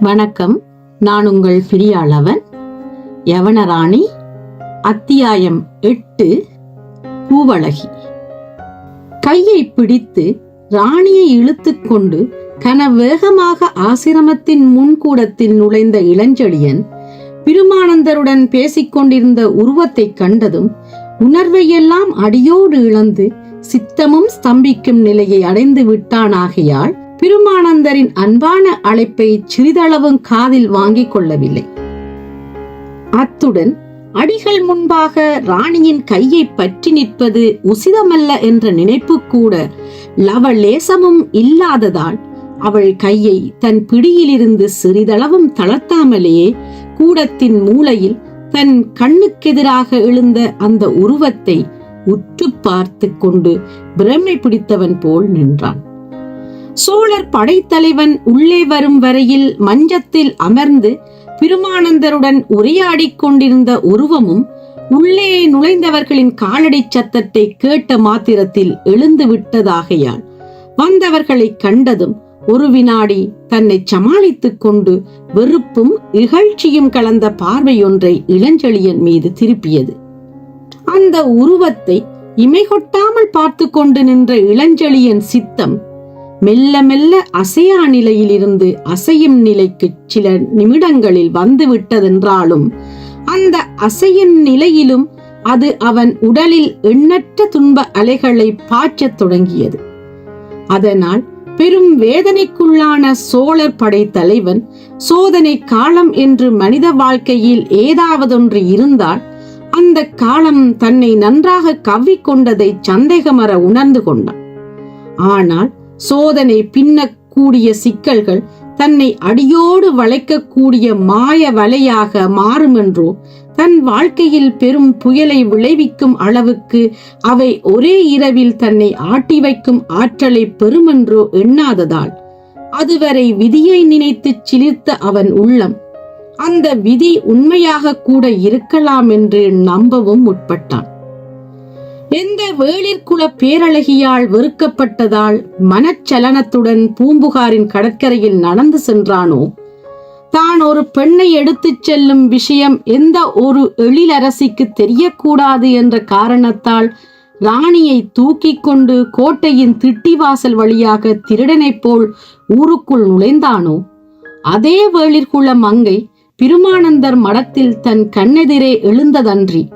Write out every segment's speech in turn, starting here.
வணக்கம். நான் உங்கள் பிரியாளவன் யவனராணி அத்தியாயம் எட்டு பூவழகி. கையை பிடித்து ராணியை இழுத்துக்கொண்டு கனவேகமாக ஆசிரமத்தின் முன்கூடத்தில் நுழைந்த இளஞ்செழியன் பெருமானந்தருடன் பேசிக் கொண்டிருந்த உருவத்தைக் கண்டதும் உணர்வையெல்லாம் அடியோடு இழந்து சித்தமும் ஸ்தம்பிக்கும் நிலையை அடைந்து விட்டானாகையால் பெருமானந்தரின் அன்பான அழைப்பை சிறிதளவும் காதில் வாங்கிக் கொள்ளவில்லை. அத்துடன் அடிகள் முன்பாக ராணியின் கையை பற்றி நிற்பது உசிதமல்ல என்ற நினைப்பு கூட லவலேசமும் இல்லாததால் அவள் கையை தன் பிடியிலிருந்து சிறிதளவும் தளர்த்தாமலேயே கூடத்தின் மூலையில் தன் கண்ணுக்கெதிராக எழுந்த அந்த உருவத்தை உற்று பார்த்து கொண்டு பிரமை பிடித்தவன் போல் நின்றான். சோழர் படைத்தலைவன் உள்ளே வரும் வரையில் மஞ்சத்தில் அமர்ந்து பெருமானந்தருடன் உரையாடிக் கொண்டிருந்த உருவமும் உள்ளே நுழைந்தவர்களின் காலடி சத்தத்தை கேட்ட மாத்திரத்தில் எழுந்து விட்டதாகையால் வந்தவர்களை கண்டதும் ஒரு வினாடி தன்னை சமாளித்துக் கொண்டு வெறுப்பும் இகழ்ச்சியும் கலந்த பார்வையொன்றை இளஞ்செழியன் மீது திருப்பியது. அந்த உருவத்தை இமைகொட்டாமல் பார்த்து கொண்டு நின்ற இளஞ்செழியன் சித்தம் மெல்ல மெல்ல அசையா நிலையிலிருந்து அசையும் நிலைக்கு சில நிமிடங்களில் வந்துவிட்டதென்றாலும் அந்த அசையும் நிலையிலும் அது அவன் உடலில் எண்ணற்ற துன்ப அலைகளை பாய்ச்சத் தொடங்கியது. அதனால் பெரும் வேதனைக்குள்ளான சோழர் படை தலைவன் சோதனை காலம் என்று மனித வாழ்க்கையில் ஏதாவதொன்று இருந்தால் அந்த காலம் தன்னை நன்றாக கவ்விக்கொண்டதை சந்தேகமற உணர்ந்து கொண்டான். ஆனால் சோதனை பின்னக்கூடிய சிக்கல்கள் தன்னை அடியோடு வளைக்கக்கூடிய மாய வலையாக மாறுமென்றோ தன் வாழ்க்கையில் பெரும் புயலை விளைவிக்கும் அளவுக்கு அவை ஒரே இரவில் தன்னை ஆட்டி வைக்கும் ஆற்றலை பெறுமென்றோ எண்ணாததால் அதுவரை விதியை நினைத்து சிலிர்த்த அவன் உள்ளம் அந்த விதி உண்மையாக கூட இருக்கலாம் என்று நம்பவும் முற்பட்டான். எந்த வேளிற்குல பேரழகியால் வெறுக்கப்பட்டதால் மனச்சலனத்துடன் பூம்புகாரின் கடற்கரையில் நடந்து சென்றானோ? தான் ஒரு பெண்ணை எடுத்துச் செல்லும் விஷயம் எந்த ஒரு எழிலரசிக்கு தெரியக்கூடாது என்ற காரணத்தால் ராணியை தூக்கிக் கொண்டு கோட்டையின் திட்டிவாசல் வழியாக திருடனைப் போல் ஊருக்குள் நுழைந்தானோ? அதே வேளிர்குல மங்கை பெருமானந்தர் மடத்தில் தன் கண்ணெதிரே எழுந்ததன்றி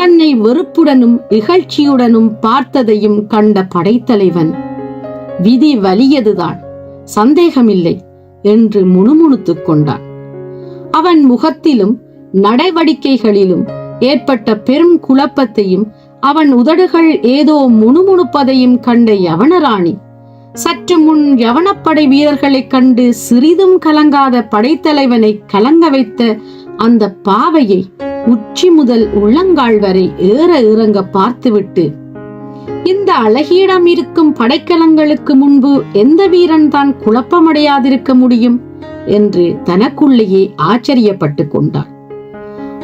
தன்னை வெறுப்புடனும் இகழ்ச்சியுடனும் பார்த்ததையும் கண்ட படைத்தலைவன் விதி வலியதுதான் சந்தேகமில்லை என்று முணுமுணுத்துக் கொண்டான். அவன் முகத்திலும் நடவடிக்கைகளிலும் ஏற்பட்ட பெரும் குழப்பத்தையும் அவன் உதடுகள் ஏதோ முணுமுணுப்பதையும் கண்ட யவனராணி சற்று முன் யவனப்படை வீரர்களைக் கண்டு சிறிதும் கலங்காத படைத்தலைவனை கலங்க வைத்த அந்த பாவையை உச்சி முதல் உள்ளங்கால் வரை ஏற இறங்க பார்த்துவிட்டு இந்த அழகியிடம் இருக்கும் படைக்கலங்களுக்கு முன்பு எந்த வீரன் தான் குழப்பமடையாதிருக்க முடியும் என்று தனக்குள்ளேயே ஆச்சரியப்பட்டு கொண்டாள்.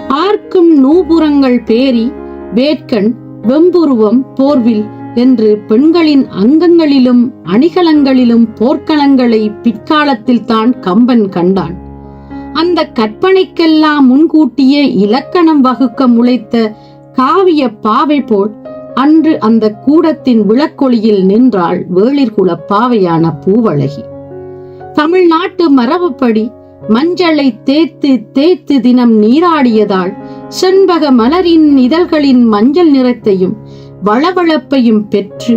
ஆர்க்கும் நூபுரங்கள் பேரி வேட்கண் வெம்புருவம் போர்வில் என்று பெண்களின் அங்கங்களிலும் அணிகலங்களிலும் போர்க்களங்களை பிற்காலத்தில் தான் கம்பன் கண்டான். அந்த கற்பனைக்கெல்லாம் முன்கூட்டியே இலக்கணம் வகுக்க முளைத்த காவிய பாவை போல் அன்று அந்த கூடத்தின் விளக்கொளியில் நின்றாள் வேளிர்குல பாவையான பூவழகி. தமிழ்நாட்டு மரபுப்படி மஞ்சளை தேய்த்து தேய்த்து தினம் நீராடியதால் செண்பக மலரின் இதழ்களின் மஞ்சள் நிறத்தையும் வளவளப்பையும் பெற்று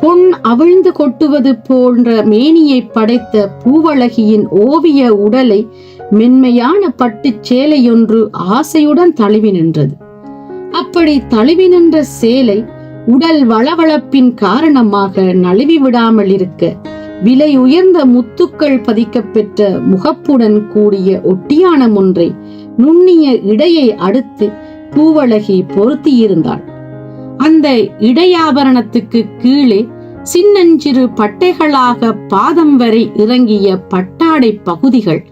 பொன் அவிழ்ந்து கொட்டுவது போன்ற மேனியை படைத்த பூவழகியின் ஓவிய உடலை மென்மையான பட்டுச் சேலையொன்று ஆசையுடன் தழுவி நின்றது. அப்படி தழுவி நின்ற சேலை உடல் வளவளப்பின் காரணமாக நழுவி விடாமல் இருக்க விலை உயர்ந்த முத்துக்கள் பதிக்கப்பெற்ற முகப்புடன் கூடிய ஒட்டியானம் ஒன்றை நுண்ணிய இடையை அடுத்து பூவழகி பொருத்தியிருந்தாள். அந்த இடையாபரணத்துக்கு கீழே சின்னஞ்சிறு பட்டைகளாக பாதம் வரை இறங்கிய பட்டாடை பகுதிகள்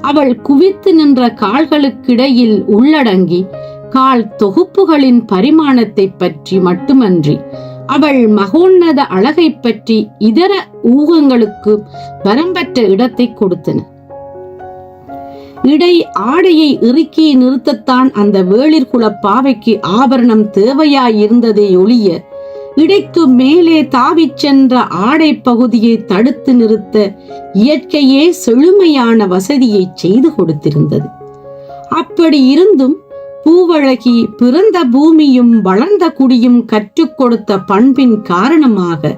அவள் குவித்து நின்ற கால்களுக்கிடையில் உள்ளடங்கி கால் தொகுப்புகளின் பரிமாணத்தை பற்றி மட்டுமன்றி அவள் மகோன்னத அழகை பற்றி இதர ஊகங்களுக்கு வரம்பற்ற இடத்தை கொடுத்தன. இடை ஆடையை இறுக்கி நிறுத்தத்தான் அந்த வேளிர்குல பாவைக்கு ஆபரணம் தேவையாயிருந்ததே ஒழிய இடைக்கு மேலே தாவிச் சென்ற ஆடை பகுதியை தடுத்து நிறுத்த இயற்கையே செழுமையான வசதியை செய்து கொடுத்திருந்தது. அப்படி இருந்தும் பூவழகி பிறந்த பூமியும் வளர்ந்த குடியும் கற்றுக் கொடுத்த பண்பின் காரணமாக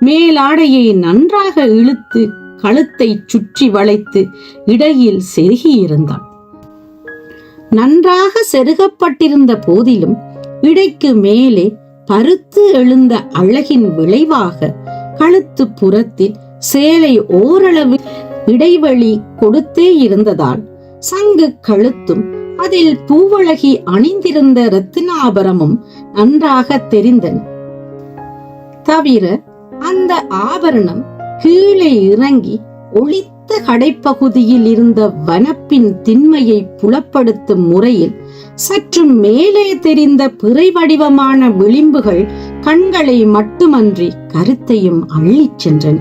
மேலாடையை நன்றாக இழுத்து கழுத்தை சுற்றி வளைத்து இடையில் செருகியிருந்தாள் நன்றாக செருகப்பட்டிருந்த போதிலும் இடைக்கு மேலே பருத்து எழுந்த அழகின் விளைவாக கழுத்து புறத்தில் சேலை ஓரளவு இடைவெளி கொடுத்தே இருந்ததால் சங்கு கழுத்தும் அதில் பூவழகி அணிந்திருந்த ரத்தினாபரமும் நன்றாக தெரிந்தன. தவிர அந்த ஆபரணம் கீழே இறங்கி ஒளித்த கடைப்பகுதியில் இருந்த வனப்பின் திண்மையை புலப்படுத்தும் முறையில் சற்று மேலே தெரிந்த பிறை வடிவமான விளிம்புகள் கண்களை மட்டுமன்றி கருத்தையும் அள்ளிச் சென்றன.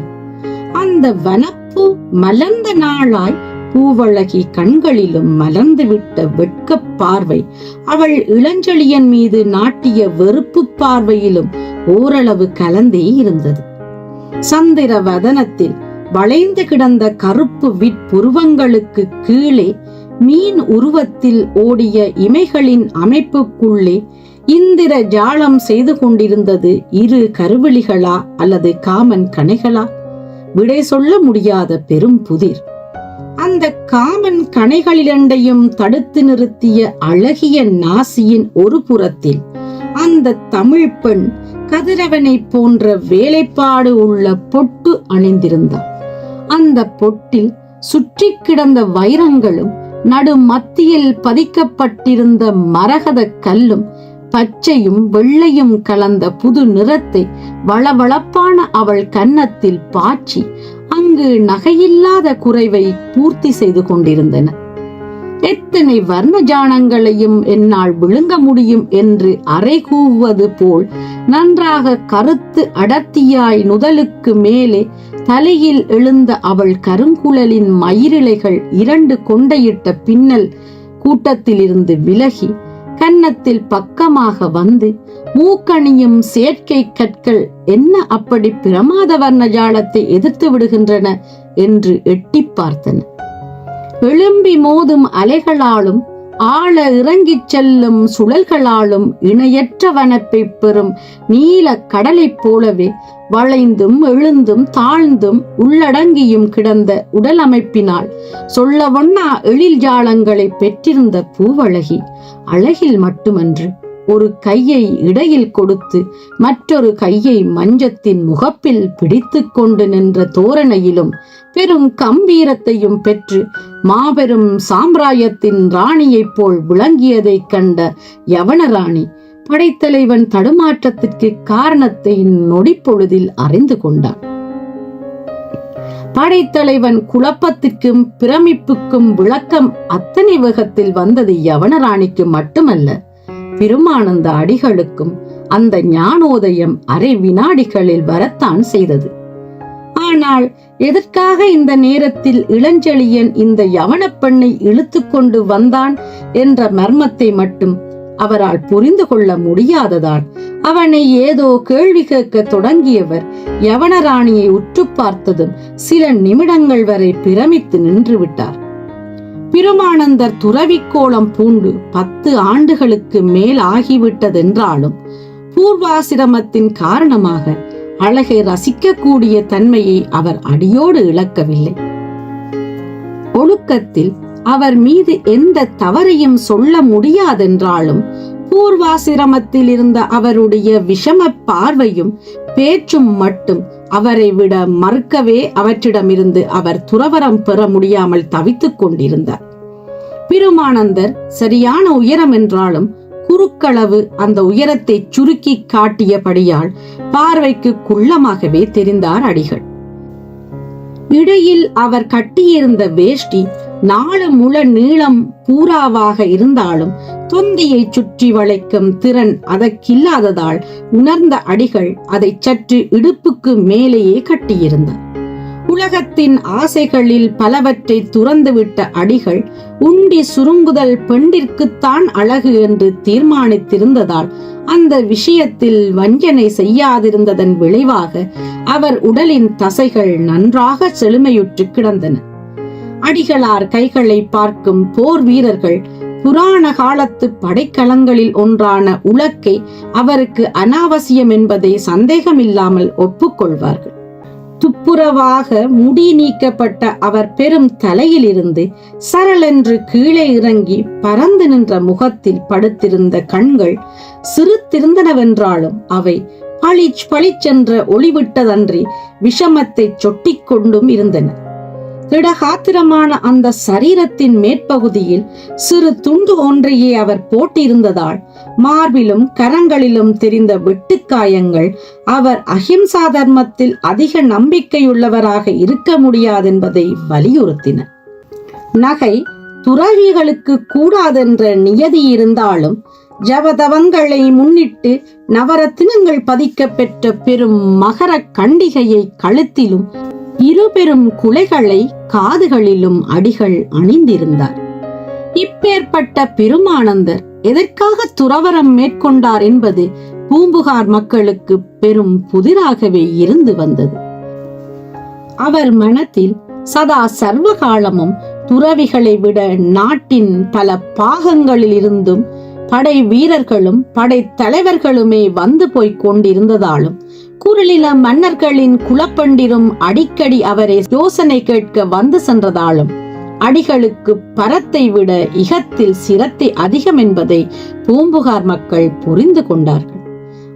அந்த வனப்பு மலர்ந்த நாளாய் பூவழகி கண்களிலும் மலர்ந்துவிட்ட வெட்கப் பார்வை அவள் இளஞ்செழியன் மீது நாட்டிய வெறுப்பு பார்வையிலும் ஓரளவு கலந்தே இருந்தது. சந்திர வதனத்தில் வளைந்து கிடந்த கருப்பு விற்புருவங்களுக்கு கீழே மீன் உருவத்தில் ஓடிய இமைகளின் அமைப்புக்குள்ளே இந்திர ஜாலம் செய்து கொண்டிருந்தது இரு கருவிழிகளா அல்லது காமன் கணைகளா? விடை சொல்ல முடியாத பெரும் புதிர். அந்த காமன் கணைகளிரண்டையும் தடுத்து நிறுத்திய அழகிய நாசியின் ஒரு புறத்தில் அந்த தமிழ் பெண் கதிரவனை போன்ற வேலைப்பாடு உள்ள பொட்டு அணிந்திருந்தான் அந்த பொட்டில் சுற்றி கிடந்த வைரங்களும் நடு மத்தியில் பதிக்கப்பட்டிருந்த மரகத கல்லும் பச்சையும் வெள்ளையும் கலந்த புது நிறத்தை வளவளப்பான அவள் கன்னத்தில் பாய்ச்சி அங்கு நகையில்லாத குறைவை பூர்த்தி செய்து கொண்டிருந்தன. எத்தனை வர்ண ஜானங்களையும் என்னால் விழுங்க முடியும் என்று அறை கூவுவது போல் நன்றாக கருத்து அடர்த்தியாய் நுதலுக்கு மேலே தலையில் எழுந்த அவள் கருங்குழலின் மயிரிழைகள் இரண்டு கொண்டையிட்ட பின்னல் கூட்டத்திலிருந்து விலகி கன்னத்தில் பக்கமாக வந்து மூக்கணியும் செயற்கை கற்கள் என்ன அப்படி பிரமாத வர்ண ஜாலத்தை எதிர்த்து விடுகின்றன? என்று எட்டி பார்த்தன. எழும்பி மோதும் அலைகளாலும் ஆழ இறங்கிச் செல்லும் சுழல்களாலும் இணையற்ற வனப்பை பெறும் நீல கடலைப் போலவே வளைந்தும் எழுந்தும் தாழ்ந்தும் உள்ளடங்கியும் கிடந்த உடல் அமைப்பினால் சொல்லவொண்ணா எழில் ஜாலங்களை பெற்றிருந்த பூவழகி அழகில் மட்டுமன்று ஒரு கையை இடையில் கொடுத்து மற்றொரு கையை மஞ்சத்தின் முகப்பில் பிடித்து கொண்டு நின்ற தோரணையிலும் பெரும் கம்பீரத்தையும் பெற்று மாபெரும் சாம்ராயத்தின் ராணியைப் போல் விளங்கியதைக் கண்ட யவனராணி படைத்தலைவன் தடுமாற்றத்திற்கு காரணத்தை நொடிப்பொழுதில் அறிந்து கொண்டான். படைத்தலைவன் குழப்பத்திற்கும் பிரமிப்புக்கும் விளக்கம் அத்தனை வேகத்தில் வந்தது யவனராணிக்கு மட்டுமல்ல பெருமானந்த அடிகளுக்கும் அந்த ஞானோதயம் அரை வினாடிகளில் வரத்தான் செய்தது. ஆனால் எதற்காக இந்த நேரத்தில் இளஞ்செழியன் இந்த யவனப் பெண்ணை இழுத்து கொண்டு வந்தான் என்ற மர்மத்தை மட்டும் அவரால் புரிந்து கொள்ள முடியாததால் அவனை ஏதோ கேள்வி கேட்க தொடங்கியவர் யவனராணியை உற்று பார்த்ததும் சில நிமிடங்கள் வரை பிரமித்து நின்று விட்டார் பிரமானந்தர் துறவிக்கோளம் பூண்டு பத்து ஆண்டுகளுக்கு மேல் ஆகிவிட்டதென்றாலும் பூர்வாசிரமத்தின் காரணமாக அழகை ரசிக்கக்கூடிய தன்மையை அவர் அடியோடு இழக்கவில்லை. ஒழுக்கத்தில் அவர் மீது எந்த தவறையும் சொல்ல முடியாதென்றாலும் பூர்வாசிரமத்தில் இருந்த அவருடைய விஷம பார்வையும் பேச்சும் மட்டும் அவரை விட மறுக்கவே அவற்றிடமிருந்து அவர் துறவரம் பெற முடியாமல் தவித்துக் கொண்டிருந்தார். பெருமானந்தர் சரியான உயரம் என்றாலும் குறுக்களவு அந்த உயரத்தை சுருக்கி காட்டியபடியால் பார்வைக்கு குள்ளமாகவே தெரிந்தார் அடிகள். இடையில் அவர் கட்டியிருந்த வேஷ்டி நாலு முழ நீளம் பூராவாக இருந்தாலும் தொந்தியை சுற்றி வளைக்கும் திறன் அதற்கில்லாததால் உணர்ந்த அடிகள் அதை சற்று இடுப்புக்கு மேலேயே கட்டியிருந்தார் உலகத்தின் ஆசைகளில் பலவற்றை துறந்துவிட்ட அடிகள் உண்டி சுருங்குதல் பெண்டிற்குத்தான் அழகு என்று தீர்மானித்திருந்ததால் அந்த விஷயத்தில் வஞ்சனை செய்யாதிருந்ததன் விளைவாக அவர் உடலின் தசைகள் நன்றாக செழுமையுற்று கிடந்தன. அடிகளார் கைகளை பார்க்கும் போர் வீரர்கள் புராண காலத்து படைக்கலங்களில் ஒன்றான உலக்கை அவருக்கு அனாவசியம் என்பதை சந்தேகமில்லாமல் ஒப்புக்கொள்வார்கள். துப்புரவாக முடி நீக்கப்பட்ட அவர் பெரும் தலையிலிருந்து சரளென்று கீழே இறங்கி பறந்து நின்ற முகத்தில் படுத்திருந்த கண்கள் சிறுத்திருந்தனவென்றாலும் அவை பளிச் பளிச்சென்ற ஒளிவிட்டதன்றி விஷமத்தை சொட்டிக்கொண்டும் இருந்தன. திடகாத்திரமான அந்த சரீரத்தின் மேற்பகுதியில் சிறு துண்டு ஒன்றையே அவர் போட்டிருந்ததால் மார்பிலும் கரங்களிலும் தெரிந்த வெட்டுக்காயங்கள் அவர் அஹிம்சா தர்மத்தில் அதிக நம்பிக்கையுள்ளவராக இருக்க முடியாதென்பதை வலியுறுத்தின. நகை துறவிகளுக்கு கூடாதென்ற நியதி இருந்தாலும் ஜபதவங்களை முன்னிட்டு நவரத்தினங்கள் பதிக்க பெற்ற பெரும் மகர கண்டிகையை கழுத்திலும் இருபெரும் குலைகளை காதுகளிலும் அடிகள் அணிந்திருந்தார். இப்பேற்பட்ட பெருமானந்தர் எதற்காக துறவரம் மேற்கொண்டார் என்பது பூம்புகார் மக்களுக்கு பெரும் புதிராகவே இருந்து வந்தது. அவர் மனத்தில் சதா சர்வகாலமும் துறவிகளை விட நாட்டின் பல பாகங்களில் இருந்தும் படை வீரர்களும் படை தலைவர்களுமே வந்து போய்க் கொண்டிருந்ததாலும் குரலில மன்னர்களின் குலப்பண்டிரும் அடிக்கடி அவரை யோசனை கேட்க வந்து சென்றதாலும் அடிகளுக்கு பரத்தை விட இகத்தில் சிரத்தை அதிகம் என்பதை பூம்புகார் மக்கள் புரிந்து கொண்டார்கள்.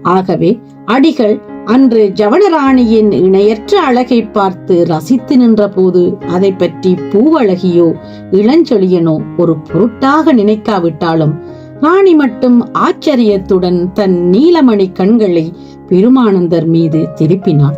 ஆகவே அடிகள் அன்று ஜவனராணியின் இணையற்ற அழகை பார்த்து ரசித்து நின்றபோது அதை பற்றி பூவழகியோ இளஞ்சொலியனோ ஒரு பொருட்டாக நினைக்காவிட்டாலும் ராணி மட்டும் ஆச்சரியத்துடன் தன் நீலமணி கண்களை பெருமானந்தர் மீது திருப்பினாள்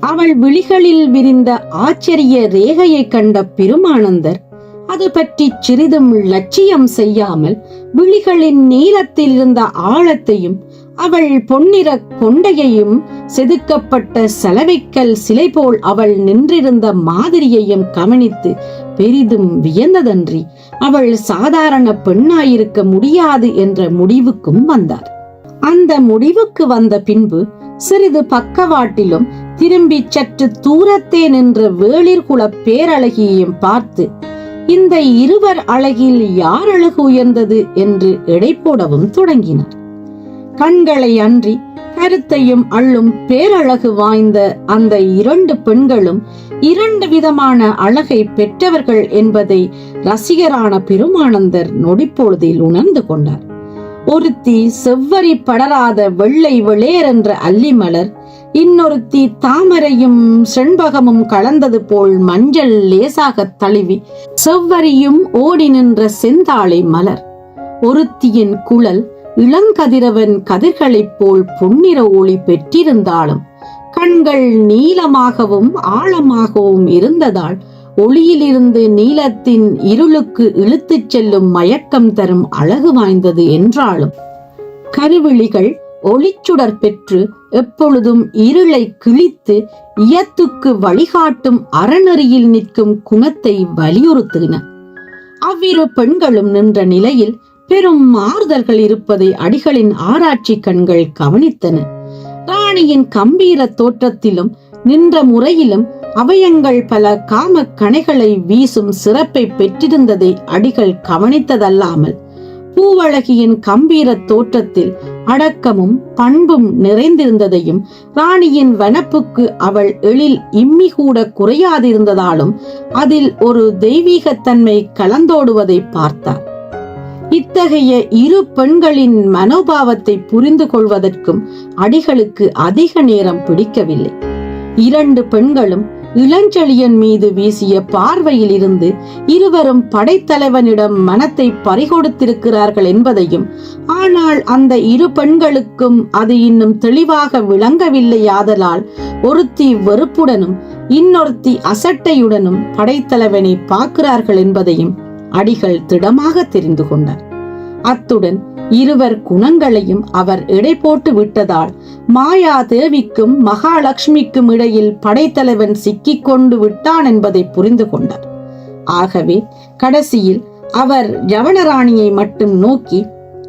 அவள் விழிகளில் விரிந்த ஆச்சரிய ரேகையை கண்ட பெருமானந்தர் அது பற்றி சிறிதும் லட்சியம் செய்யாமல் விழிகளின் நீளத்தில் இருந்த ஆழத்தையும் அவள் பொன்னிற கொண்டையையும் செதுக்கப்பட்ட செலவைக்கல் சிலை போல் அவள் நின்றிருந்த மாதிரியையும் கவனித்து பெரிதும் வியந்ததன்றி அவள் சாதாரண பெண்ணாயிருக்க முடியாது என்ற முடிவுக்கும் வந்தார். அந்த முடிவுக்கு வந்த பின்பு சிறிது பக்கவாட்டிலும் திரும்பி சற்று தூரத்தே நின்ற வேளிர்குல பேரழகியையும் பார்த்து இந்த இருவர் அழகில் யார் அழகு உயர்ந்தது என்று எடை போடவும் தொடங்கினார். கண்களை அன்றி கருத்தையும் அள்ளும் பேரழகு வாய்ந்த அந்த இரண்டு பெண்களும் இரண்டு விதமான அழகை பெற்றவர்கள் என்பதை ரசிகரான பெருமானந்தர் நொடிப்பொழுதில் உணர்ந்து கொண்டார். ஒருத்தி செவ்வரி படராத வெள்ளை வெளேர் என்ற அல்லிமலர் இன்னொருத்தி தாமரையும் செண்பகமும் கலந்தது போல் மஞ்சள் லேசாக தழுவி செவ்வரியும் ஓடி நின்ற செந்தாழை மலர். ஒருத்தியின் குழல் இளங்கதிரவன் கதிர்களைப் போல் பொன்னிற ஒளி பெற்றிருந்தாலும் கண்கள் நீளமாகவும் ஆழமாகவும் இருந்ததால் ஒளியிலிருந்து நீலத்தின் இருளுக்கு இழுத்துச் செல்லும் மயக்கம் தரும் அழகு வாய்ந்தது என்றாலும் கருவிழிகள் ஒளிச்சுடர் பெற்று எப்பொழுதும் இருளை கிழித்து இயத்துக்கு வழிகாட்டும் அறநெறியில் நிற்கும் குணத்தை வலியுறுத்தின அவ்விரு பெண்களும் நின்ற நிலையில் பெரும் மாறுதல்கள் இருப்பதை அடிகளின் ஆராய்ச்சி கண்கள் கவனித்தன. ராணியின் கம்பீர தோற்றத்திலும் நின்ற முறையிலும் அவயங்கள் பல காம கணைகளை வீசும் சிறப்பை பெற்றிருந்ததை அடிகள் கவனித்ததல்லாமல் பூவழகியின் கம்பீர தோற்றத்தில் அடக்கமும் பண்பும் நிறைந்திருந்ததையும் ராணியின் வனப்புக்கு அவள் எழில் இம்மி கூட குறையாதிருந்ததாலும் அதில் ஒரு தெய்வீகத்தன்மை கலந்தோடுவதை பார்த்தார். இத்தகைய இரு பெண்களின் மனோபாவத்தை புரிந்து கொள்வதற்கும் அடிகளுக்கு அதிக நேரம் பிடிக்கவில்லை. இரண்டு பெண்களும் இளஞ்செழியன் மீது வீசிய பார்வையில் இருந்து இருவரும் படைத்தலைவனிடம் மனத்தை பறிகொடுத்திருக்கிறார்கள் என்பதையும் ஆனால் அந்த இரு பெண்களுக்கும் அது இன்னும் தெளிவாக விளங்கவில்லையாதலால் ஒருத்தி வெறுப்புடனும் இன்னொருத்தி அசட்டையுடனும் படைத்தலைவனை பார்க்கிறார்கள் என்பதையும் அடிகள் திடமாக தெரிந்து கொண்டார் அத்துடன் இருவர் குணங்களையும் அவர் எடை போட்டு விட்டதால் மாயா தேவிக்கும் மகாலட்சுமிக்கும் இடையில் படைத்தலைவன் சிக்கிக் கொண்டு விட்டான் என்பதை புரிந்து கொண்டார். ஆகவே கடைசியில் அவர் யவனராணியை மட்டும் நோக்கி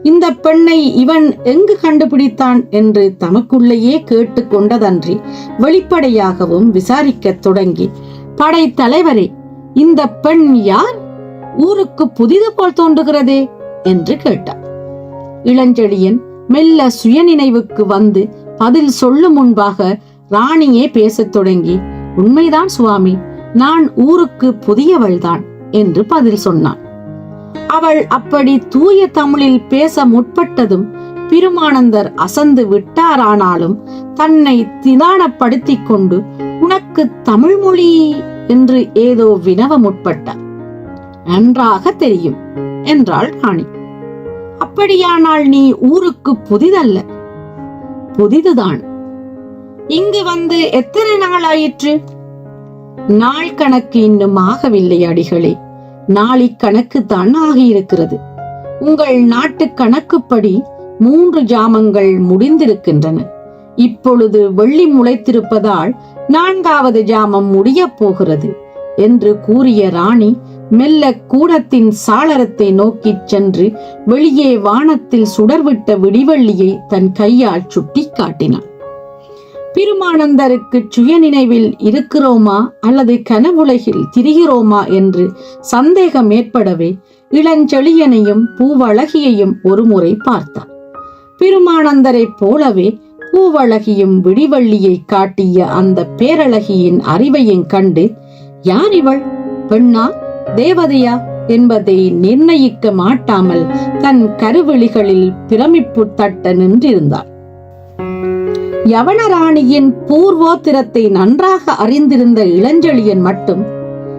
இந்த பெண்ணை இவன் எங்கு கண்டுபிடித்தான்? என்று தமக்குள்ளேயே கேட்டு கொண்டதன்றி வெளிப்படையாகவும் விசாரிக்கத் தொடங்கி படைத்தலைவரே இந்த பெண் யார்? ஊருக்கு புதிது போல் தோன்றுகிறதே! என்று கேட்டார். இளஞ்செழியன் மெல்ல சுயநினைவுக்கு வந்து பதில் சொல்லும் முன்பாக ராணியே பேசத் தொடங்கி உண்மைதான் சுவாமி நான் ஊருக்கு புதியவள்தான் என்று பதில் சொன்னான். அவள் அப்படி தூய தமிழில் பேச முற்பட்டதும் பிருமானந்தர் அசந்து விட்டாரானாலும் தன்னை திதானப்படுத்திக் கொண்டு உனக்கு தமிழ் மொழி என்று ஏதோ வினவ முற்பட்டார். நன்றாக தெரியும். என்றாள் ராணி. அப்படியானால் நீ ஊருக்கு புதிதல்ல. புதிதுதான். இங்கு வந்து எத்தனை நாள் ஆயிற்று? நாள் கணக்கு இன்னும் ஆகவில்லை அடிகளே. நாளிக்கணக்கு தான் ஆகியிருக்கிறது. உங்கள் நாட்டு கணக்குப்படி மூன்று ஜாமங்கள் முடிந்திருக்கின்றன. இப்பொழுது வெள்ளி முளைத்திருப்பதால் நான்காவது ஜாமம் முடியப் போகிறது என்று கூறிய ராணி மெல்ல கூடத்தின் சாளரத்தை நோக்கிச் சென்று வெளியே வானத்தில் சுடர்விட்ட விடிவள்ளியை தன் கையால் சுட்டிக் காட்டினாள் சுய சுயநினைவில் இருக்கிறோமா? அல்லது கனவுலகில் திரிகிறோமா? என்று சந்தேகம் ஏற்படவே இளஞ்செழியனையும் பூவழகியையும் ஒருமுறை பார்த்தார் பெருமானந்தரைப் போலவே பூவழகியும் விடிவள்ளியை காட்டிய அந்த பேரழகியின் அறிவையும் கண்டு யார் இவள்? பெண்ணா? தேவதையா என்பதை நிர்ணயிக்க மாட்டாமல் தன் கருவெளிகளில் பிரமிப்பு தட்ட நின்றிருந்தாள் யவனராணியின் பூர்வோத்திரத்தை நன்றாக அறிந்திருந்த இளஞ்செழியன் மட்டும்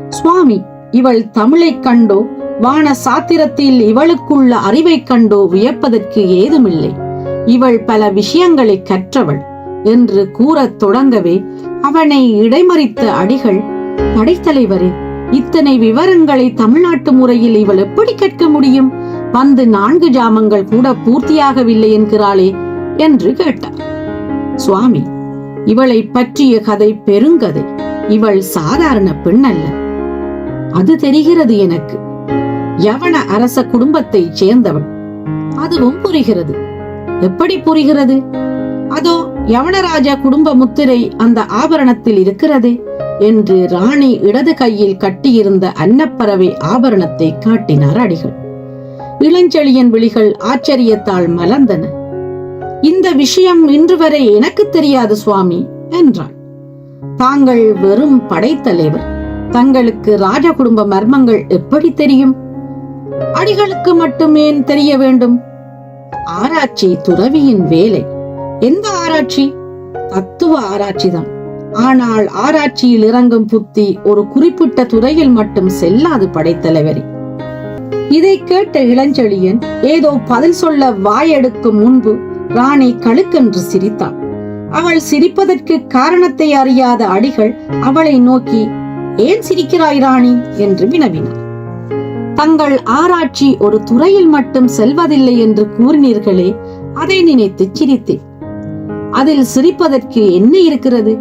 சுவாமி இவள் தமிழைக் கண்டோ? வான சாத்திரத்தில் இவளுக்குள்ள அறிவைக் கண்டோ? வியப்பதற்கு ஏதுமில்லை. இவள் பல விஷயங்களை கற்றவள் என்று கூறத் தொடங்கவே அவனை இடைமறித்த அடிகள் படைத்தலைவரே இத்தனை விவரங்களை தமிழ்நாட்டு முறையில் இவள் எப்படி கேட்க முடியும்? வந்து நான்கு ஜாமங்கள் கூட பூர்த்தியாகவில்லை என்கிறாளே என்று கேட்டார். சுவாமி இவளை பற்றிய கதை பெருங்கதை. இவள் சாதாரண பெண் அல்ல. அது தெரிகிறது எனக்கு. யவன அரச குடும்பத்தைச் சேர்ந்தவள். அதுவும் புரிகிறது. எப்படி புரிகிறது? அதோ யவனராஜா குடும்ப முத்திரை அந்த ஆபரணத்தில் இருக்கிறதே. என்று ராணி இடது கையில் கட்டியிருந்த அன்னப்பறவை ஆபரணத்தை காட்டினார் அடிகள். இளஞ்செழியன் விழிகள் ஆச்சரியத்தால் மலர்ந்தன. இந்த விஷயம் இன்று வரை எனக்கு தெரியாது சுவாமி என்றான். தாங்கள் வெறும் படைத்தலைவர் தங்களுக்கு ராஜ குடும்ப மர்மங்கள் எப்படி தெரியும்? அடிகளுக்கு மட்டுமே தெரிய வேண்டும்? ஆராய்ச்சி துறவியின் வேலை. எந்த ஆராய்ச்சி? தத்துவ ஆராய்ச்சிதான். ஆனால் ஆராய்ச்சியில் இறங்கும் புத்தி ஒரு குறிப்பிட்ட துறையில் மட்டும் செல்லாது படைத்தலைவரே இதை கேட்ட இளஞ்செழியன் ஏதோ பதில் சொல்ல வாயெடுக்கும் முன்பு ராணி கழுக்கென்று சிரித்தாள். அவள் சிரிப்பதற்கு காரணத்தை அறியாத அடிகள் அவளை நோக்கி ஏன் சிரிக்கிறாய் ராணி? என்று வினவினார் தங்கள் ஆராய்ச்சி ஒரு துறையில் மட்டும் செல்வதில்லை என்று கூறினீர்களே அதை நினைத்து சிரித்தேன். அதில் சிரிப்பதற்கு என்ன இருக்கிறது?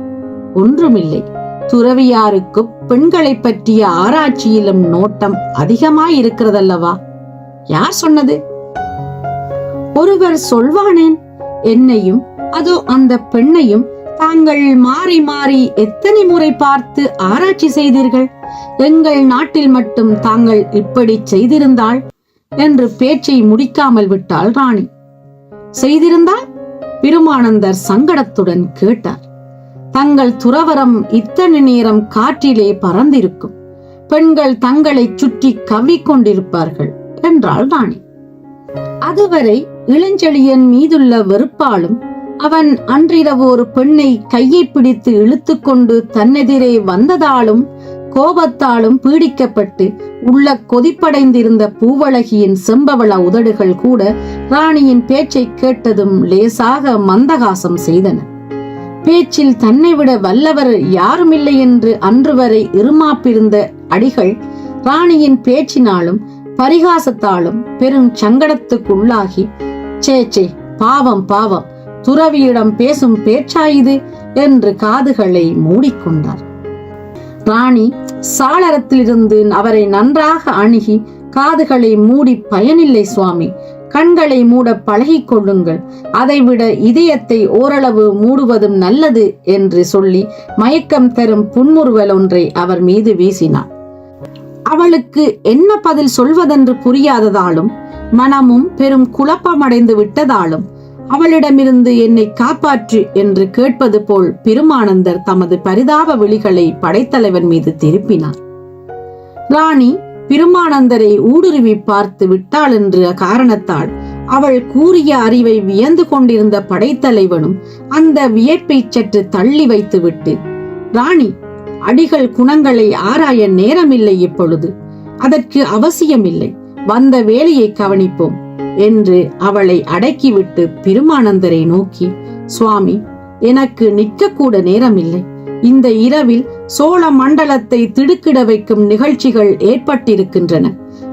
ஒன்றுமில்லை. துறவியாருக்கு பெண்களை பற்றிய ஆராய்ச்சியிலும் நோட்டம் அதிகமாய் இருக்கிறதல்லவா யார் சொன்னது? ஒருவர் சொல்வானேன் என்னையும் அதோ அந்த பெண்ணையும் தாங்கள் மாறி மாறி எத்தனை முறை பார்த்து ஆராய்ச்சி செய்தீர்கள்? எங்கள் நாட்டில் மட்டும் தாங்கள் இப்படி செய்திருந்தாள் என்று பேச்சை முடிக்காமல் விட்டாள் ராணி. செய்திருந்தால்? பெருமானந்தர் சங்கடத்துடன் கேட்டார். தங்கள் துறவரம் இத்தனை நேரம் காற்றிலே பறந்திருக்கும். பெண்கள் தங்களை சுற்றி கவ்விக்கொண்டிருப்பார்கள் என்றாள் ராணி. அதுவரை இளஞ்செழியன் மீதுள்ள வெறுப்பாலும் அவன் அன்றிரவு ஒரு பெண்ணை கையை பிடித்து இழுத்துக்கொண்டு தன்னெதிரே வந்ததாலும் கோபத்தாலும் பீடிக்கப்பட்டு உள்ள கொதிப்படைந்திருந்த பூவழகியின் செம்பவள உதடுகள் கூட ராணியின் பேச்சை கேட்டதும் லேசாக மந்தகாசம் செய்தன. பேச்சில் தன்னை விட வல்லவர் யாருமில்லை என்று அன்று வரை இருமாப்பிருந்த அடிகள் ராணியின் பேச்சினாலும் பரிகாசத்தாலும் பெரும் சங்கடத்துக்குள்ளாகி சேச்சே பாவம் பாவம் துறவியிடம் பேசும் பேச்சாயுது என்று காதுகளை மூடிக்கொண்டார். ராணி சாளரத்திலிருந்து அவரை நன்றாக அணுகி காதுகளை மூடி பயனில்லை சுவாமி கண்களை மூட பழகிக் கொள்ளுங்கள் அதைவிட இதயத்தை ஓரளவு மூடுவதும் நல்லது என்று சொல்லி மயக்கம் தரும் புன்முறுவல் ஒன்றை அவர் மீது வீசினார். அவளுக்கு என்ன பதில் சொல்வதென்று புரியாததாலும் மனமும் பெரும் குழப்பமடைந்து விட்டதாலும் அவளிடமிருந்து என்னை காப்பாற்று என்று கேட்பது போல் பெருமானந்தர் தமது பரிதாப விழிகளை படைத்தலைவன் மீது திருப்பினார். ராணி பெருமானந்தரை ஊடுருவி பார்த்து விட்டாள் என்ற காரணத்தால் அவள் கூறிய அறிவை வியந்து கொண்டிருந்த படைத்தலைவனும் அந்த வியப்பை சற்று தள்ளி வைத்துவிட்டு ராணி அடிகள் குணங்களை ஆராய நேரமில்லை இப்பொழுது. அதற்கு அவசியமில்லை. வந்த வேலையை கவனிப்போம் என்று அவளை அடக்கிவிட்டு பெருமானந்தரை நோக்கி சுவாமி எனக்கு நிற்கக்கூட நேரமில்லை. இந்த இரவில் சோழ மண்டலத்தை திடுக்கிட வைக்கும் நிகழ்ச்சிகள் ஏற்பட்டிருக்கின்றன.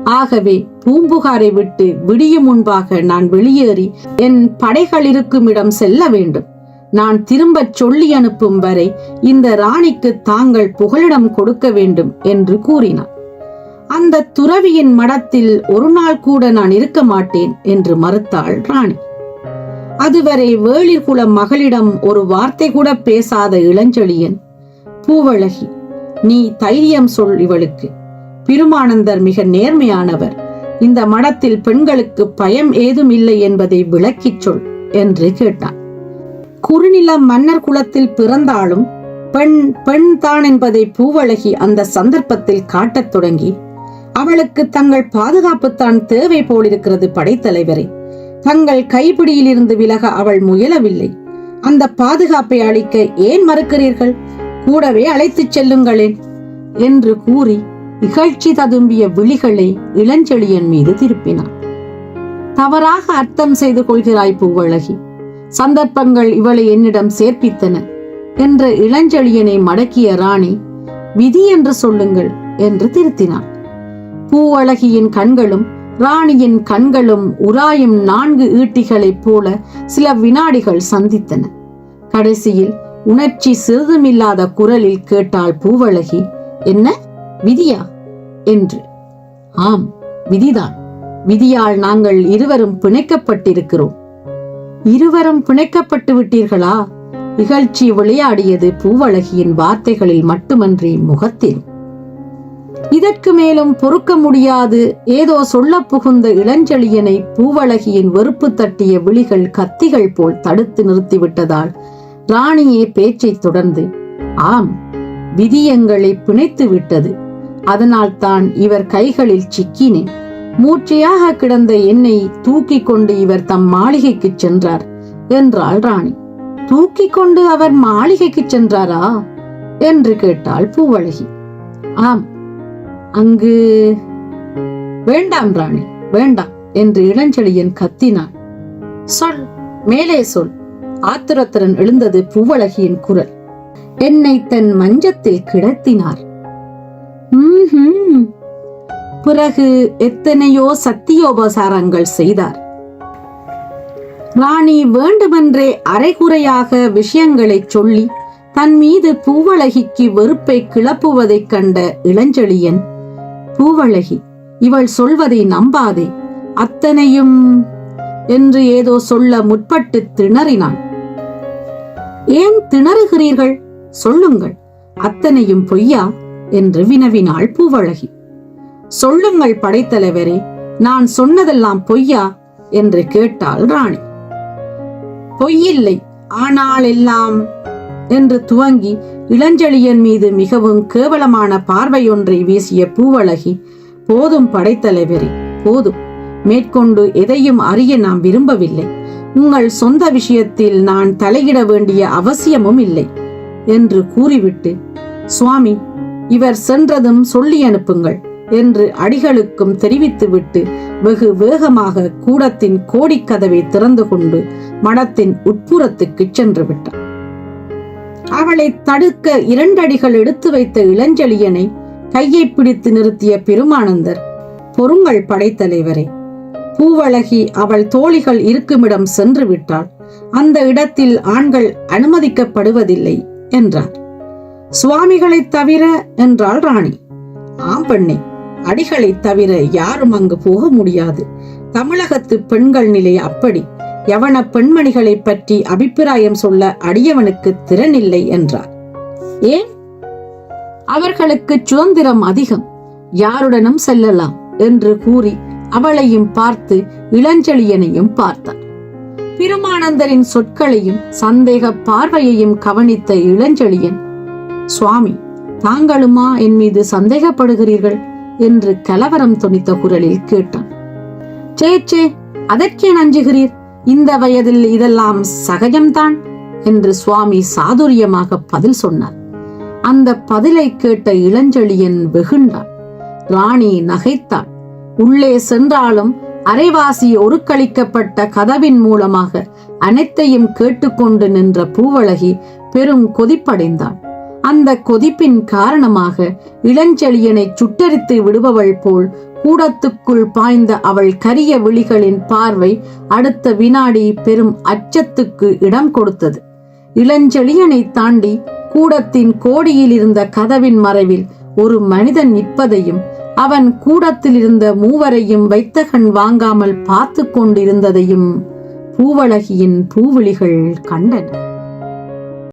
ஆகவே பூம்புகாரை விட்டு விடியும் முன்பாக நான் வெளியேறி என் படைகள் இருக்கும் இடம் செல்ல வேண்டும். நான் திரும்பச் சொல்லி அனுப்பும் வரை இந்த ராணிக்கு தாங்கள் புகலிடம் கொடுக்க வேண்டும் என்று கூறினார் அந்த துறவியின் மடத்தில் ஒரு நாள் கூட நான் இருக்க மாட்டேன் என்று மறுத்தாள் ராணி. அதுவரை வேளிர்குல மகளிடம் ஒரு வார்த்தை கூட பேசாத இளஞ்செழியன் பூவழகி நீ தைரியம் சொல் இவளுக்கு. பெருமானந்தர் மிக நேர்மையானவர். இந்த மடத்தில் பெண்களுக்கு பயம் ஏதும் இல்லை என்பதை விளக்கிச் சொல் என்று கேட்டான். குறுநில மன்னர் குலத்தில் பிறந்தாலும் பெண் பெண் தான் என்பதை பூவழகி அந்த சந்தர்ப்பத்தில் காட்டத் தொடங்கி அவளுக்கு தங்கள் பாதுகாப்புத்தான் தேவை போலிருக்கிறது படைத்தலைவரை. தங்கள் கைப்பிடியில் இருந்து விலக அவள் முயலவில்லை. அந்த பாதுகாப்பை அளிக்க ஏன் மறுக்கிறீர்கள்? கூடவே அழைத்துச் செல்லுங்களேன் என்று கூறி இகழ்ச்சி ததும்பிய விழிகளை இளஞ்செழியன் மீது திருப்பினான். தவறாக அர்த்தம் செய்து கொள்கிறாய் பூவழகி சந்தர்ப்பங்கள் இவளை என்னிடம் சேர்ப்பித்தன என்ற இளஞ்செழியனை மடக்கிய ராணி விதி என்று சொல்லுங்கள் என்று திருத்தினான். பூவழகியின் கண்களும் ராணியின் கண்களும் உராயும் நான்கு ஈட்டிகளைப் போல சில வினாடிகள் சந்தித்தன. கடைசியில் உணர்ச்சி சிறிதுமில்லாத குரலில் கேட்டாள் பூவழகி என்ன? விதியா? என்று. ஆம் விதிதான். விதியால் நாங்கள் இருவரும் பிணைக்கப்பட்டிருக்கிறோம். இருவரும் பிணைக்கப்பட்டு விட்டீர்களா? இகழ்ச்சி விளையாடியது பூவழகியின் வார்த்தைகளில் மட்டுமன்றி முகத்தில் இதற்கு மேலும் பொறுக்க முடியாது. ஏதோ சொல்ல புகுந்த இளஞ்செழியனை பூவழகியின் வெறுப்பு தட்டிய விழிகள் கத்திகள் போல் தடுத்து நிறுத்திவிட்டதால் ராணியே பேச்சை தொடர்ந்து ஆம் விதி எங்களை பிணைத்து விட்டது அதனால் தான் இவர் கைகளில் சிக்கினேன். மூச்சையாக கிடந்த என்னை தூக்கி கொண்டு இவர் தம் மாளிகைக்கு சென்றார் என்றாள் ராணி. தூக்கி கொண்டு அவர் மாளிகைக்கு சென்றாரா? என்று கேட்டாள் பூவழகி. ஆம் அங்கு வேண்டாம் ராணி வேண்டாம் என்று இளஞ்செழியன் கத்தினான். சொல் மேலே சொல். ஆத்திரத்துடன் எழுந்தது பூவழகியின் குரல். என்னை தன் மஞ்சத்தில் கிடத்தினார். பிறகு எத்தனையோ சத்தியோபசாரங்கள் செய்தார். ராணி வேண்டுமென்றே அரைகுறையாக விஷயங்களை சொல்லி தன் மீது பூவழகிக்கு வெறுப்பை கிளப்புவதைக் கண்ட இளஞ்செழியன் பூவழகி. இவள் சொல்வதை நம்பாதே. அத்தனையும் என்று ஏதோ சொல்ல முற்பட்டு திணறினான். ஏன் திணறுகிறீர்கள்? சொல்லுங்கள். அத்தனையும் பொய்யா? என்று வினவினாள் பூவழகி. சொல்லுங்கள் படைத்தலைவரே நான் சொன்னதெல்லாம் பொய்யா? என்று கேட்டாள் ராணி. பொய்யில்லை. ஆனால் எல்லாம் என்று துவங்கி இளஞ்செழியன் மீது மிகவும் கேவலமான பார்வையொன்றை வீசிய பூவழகி போதும் படைத்தலைவரே போதும். மேற்கொண்டு எதையும் அறிய நாம் விரும்பவில்லை. உங்கள் சொந்த விஷயத்தில் நான் தலையிட வேண்டிய அவசியமும் இல்லை என்று கூறிவிட்டு சுவாமி இவர் சென்றதும் சொல்லி அனுப்புங்கள் என்று அடிகளுக்கும் தெரிவித்துவிட்டு வெகு வேகமாக கூடத்தின் கோடிக்கதவை திறந்து கொண்டு மடத்தின் உட்புறத்துக்கு சென்று விட்டார் அவளை தடுக்க இரண்டடிகள் எடுத்து வைத்த இளஞ்செழியனை கையை பிடித்து நிறுத்திய பெருமானந்தர் பொறுங்கள் படைத்தலைவரே. பூவழகி அவள் தோழிகள் இருக்குமிடம் சென்று விட்டாள் அந்த இடத்தில் ஆண்கள் அனுமதிக்கப்படுவதில்லை என்றார் சுவாமிகளைத் தவிர என்றாள் ராணி. ஆம் பெண்ணே அடிகளைத் தவிர யாரும் அங்கு போக முடியாது. தமிழகத்து பெண்கள் நிலை அப்படி. யவன பெண்மணிகளைப் பற்றி அபிப்பிராயம் சொல்ல அடியவனுக்கு திறனில்லை என்றார். ஏன்? அவர்களுக்கு சுதந்திரம் அதிகம். யாருடனும் செல்லலாம் என்று கூறி அவளையும் பார்த்து இளஞ்செழியனையும் பார்த்தார் பிரமானந்தரின் சொற்களையும் சந்தேக பார்வையையும் கவனித்த இளஞ்செழியன் சுவாமி தாங்களுமா என் மீது சந்தேகப்படுகிறீர்கள்? என்று கலவரம் துணித்த குரலில் கேட்டான். சே சே அதற்கே நஞ்சுகிறீர் இந்த வயதில் இதெல்லாம் சகஜம்தான் என்று சுவாமி சாதுரியமாக பதில் சொன்னார். அந்த பதிலை கேட்ட இளஞ்செழியன் வெகுண்டான். ராணி நகைத்தாள். உள்ளே சென்றாலும் அரைவாசி ஒருக்களிக்கப்பட்ட கதவின் மூலமாக அனைத்தையும் கேட்டுக்கொண்டு நின்ற பூவழகி பெரும் கொதிப்படைந்தாள் அந்த கொதிப்பின் காரணமாக இளஞ்செழியனை சுட்டரித்து விடுபவள் போல் கூடத்துக்குள் பாய்ந்த அவள் கரிய விழிகளின் பார்வை அடுத்த வினாடி பெரும் அச்சத்துக்கு இடம் கொடுத்தது. இளஞ்செழியனை தாண்டி கூடத்தின் கோடியில் இருந்த கதவின் மறைவில் ஒரு மனிதன் நிற்பதையும் அவன் கூடத்தில் இருந்த மூவரையும் வைத்த கண் வாங்காமல் பார்த்து கொண்டிருந்ததையும் பூவழகியின் பூவிழிகள் கண்டன.